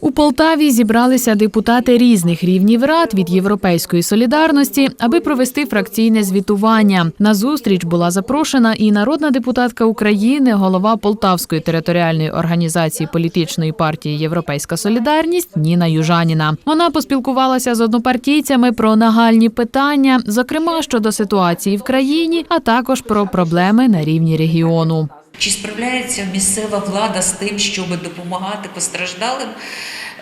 У Полтаві зібралися депутати різних рівнів рад від Європейської солідарності, аби провести фракційне звітування. На зустріч була запрошена і народна депутатка України, голова Полтавської територіальної організації політичної партії Європейська Солідарність Ніна Южаніна. Вона поспілкувалася з однопартійцями про нагальні питання, зокрема щодо ситуації в країні, а також про проблеми на рівні регіону. Чи справляється місцева влада з тим, щоб допомагати постраждалим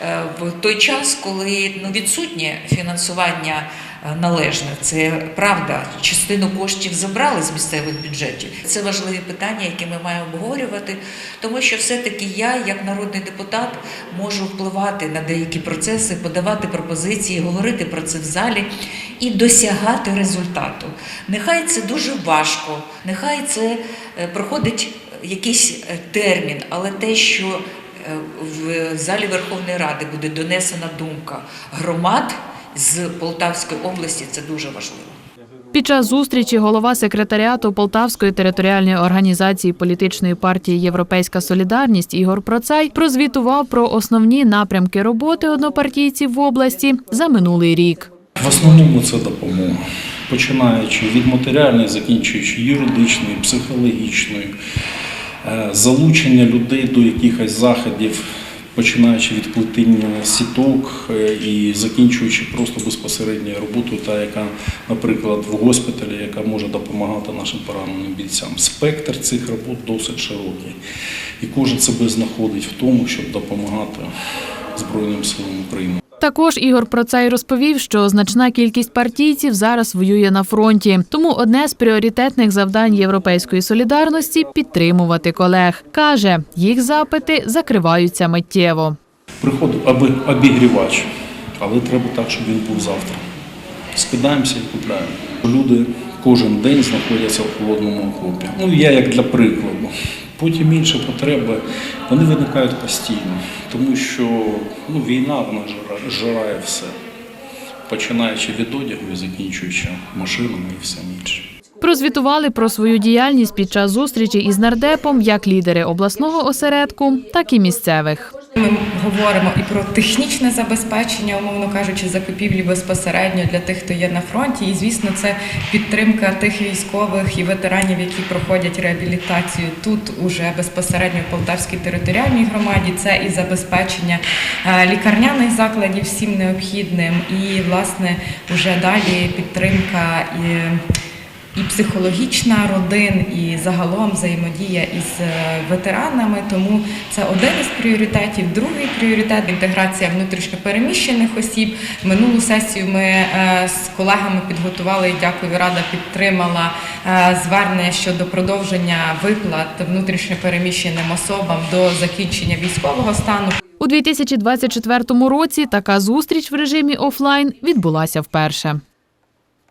е, в той час, коли ну, відсутнє фінансування е, належне? Це правда. Частину коштів забрали з місцевих бюджетів. Це важливі питання, які ми маємо обговорювати, тому що все-таки я, як народний депутат, можу впливати на деякі процеси, подавати пропозиції, говорити про це в залі і досягати результату. Нехай це дуже важко, нехай це е, проходить якийсь е, термін, але те, що е, в залі Верховної Ради буде донесена думка громад з Полтавської області, це дуже важливо. Під час зустрічі голова секретаріату Полтавської територіальної організації політичної партії Європейська Солідарність Ігор Процай прозвітував про основні напрямки роботи однопартійців в області за минулий рік. В основному це допомога, починаючи від матеріальної, закінчуючи юридичною, психологічною, залучення людей до якихось заходів, починаючи від плетіння сіток е, і закінчуючи просто безпосередньою роботою, та яка, наприклад, в госпіталі, яка може допомагати нашим пораненим бійцям. Спектр цих робот досить широкий, і кожен себе знаходить в тому, щоб допомагати Збройним силам України. Також Ігор Процай розповів, що значна кількість партійців зараз воює на фронті. Тому одне з пріоритетних завдань Європейської солідарності підтримувати колег. каже, їх запити закриваються миттєво. Приходив аби обігрівач, але треба так, щоб він був завтра. Скидаємося і купляємо. Люди кожен день знаходяться в холодному окопі. Ну, я як для прикладу. Потім інші потреби вони виникають постійно, тому що ну, війна вона жирає все, починаючи від одягу і закінчуючи машинами і всім іншим. Прозвітували про свою діяльність під час зустрічі із нардепом як лідери обласного осередку, так і місцевих. Ми говоримо і про технічне забезпечення, умовно кажучи, закупівлі безпосередньо для тих, хто є на фронті. І звісно, це підтримка тих військових і ветеранів, які проходять реабілітацію тут, уже безпосередньо в Полтавській територіальній громаді. Це і забезпечення е, лікарняних закладів всім необхідним, і власне вже далі підтримка і. І психологічна родин, і загалом взаємодія із е, ветеранами. Тому це один із пріоритетів. Другий пріоритет інтеграція внутрішньопереміщених осіб. Минулу сесію ми е, з колегами підготували дякую, рада підтримала е, звернення щодо продовження виплат внутрішньопереміщеним особам до закінчення військового стану. У 2024 році така зустріч в режимі офлайн відбулася вперше.